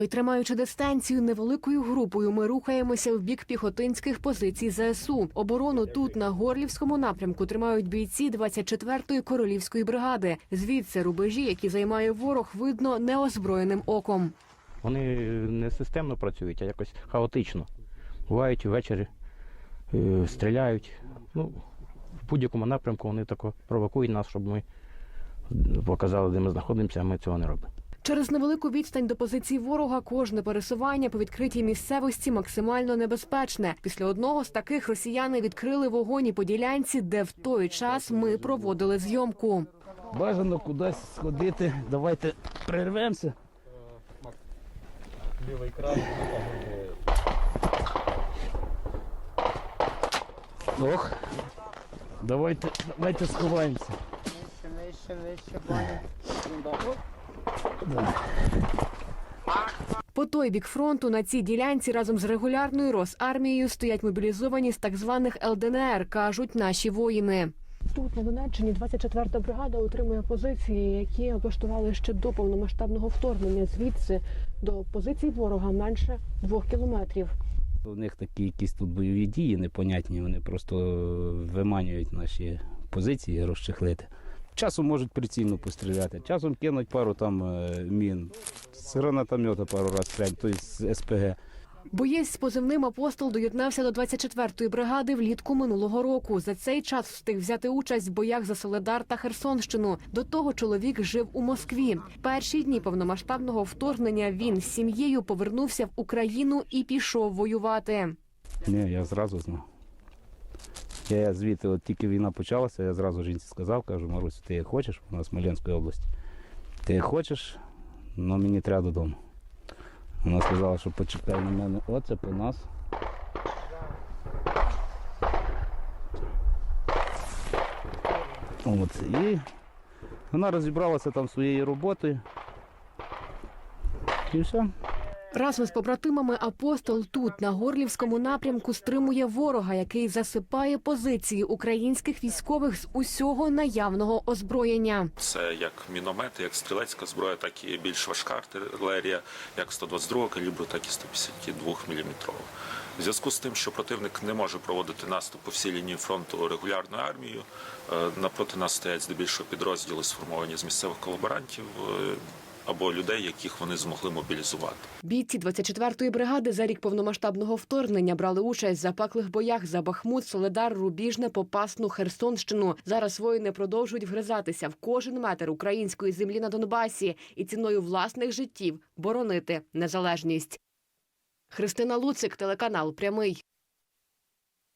І Тримаючи дистанцію невеликою групою, ми рухаємося в бік піхотинських позицій ЗСУ. Оборону тут на горлівському напрямку тримають бійці 24-ї королівської бригади. Звідси рубежі, які займає ворог, видно неозброєним оком. Вони не системно працюють, а якось хаотично. Бувають ввечері, е, стріляють. Ну, в будь-якому напрямку вони тако провокують нас, щоб ми показали, де ми знаходимося, а ми цього не робимо. Через невелику відстань до позицій ворога кожне пересування по відкритій місцевості максимально небезпечне. Після одного з таких росіяни відкрили вогонь і по ділянці, де в той час ми проводили зйомку. Бажано кудись сходити. Давайте прервемося. Ох. Давайте, давайте сховаємося. Вище, вище, вище, По той бік фронту на цій ділянці разом з регулярною Росармією стоять мобілізовані з так званих ЛДНР, кажуть наші воїни. Тут на Донеччині 24-та бригада отримує позиції, які облаштували ще до повномасштабного вторгнення. Звідси до позицій ворога менше двох кілометрів. У них такі якісь тут бойові дії непонятні, вони просто виманюють наші позиції розчехлити. Часом можуть прицільно постріляти, часом кинуть пару там е, мін, з гранатомета пару разів стрелять, тобто з СПГ. Боєць з позивним апостол доєднався до 24-ї бригади влітку минулого року. За цей час встиг взяти участь в боях за Соледар та Херсонщину. До того чоловік жив у Москві. Перші дні повномасштабного вторгнення він з сім'єю повернувся в Україну і пішов воювати. Ні, я зразу знав. Я звідти, от тільки війна почалася, я зразу жінці сказав, кажу, Марусь, ти як хочеш, у нас Смоленської області. Ти як хочеш, але мені треба додому. Вона сказала, що почекай на мене, оце по нас. От, і вона розібралася там своєю роботою. І все. Разом з побратимами апостол тут на горлівському напрямку стримує ворога, який засипає позиції українських військових з усього наявного озброєння. Це як міномети, як стрілецька зброя, так і більш важка артилерія, як 122 калібру, так і 152 мм. В зв'язку з тим, що противник не може проводити наступ по всій лінії фронту регулярною армією, е, напроти нас стоять здебільшого підрозділи, сформовані з місцевих колаборантів е, або людей, яких вони змогли мобілізувати. Бійці 24-ї бригади за рік повномасштабного вторгнення брали участь в запеклих боях за Бахмут, Соледар, Рубіжне, Попасну, Херсонщину. Зараз воїни продовжують вгризатися в кожен метр української землі на Донбасі і ціною власних життів боронити незалежність. Христина Луцик, телеканал Прямий.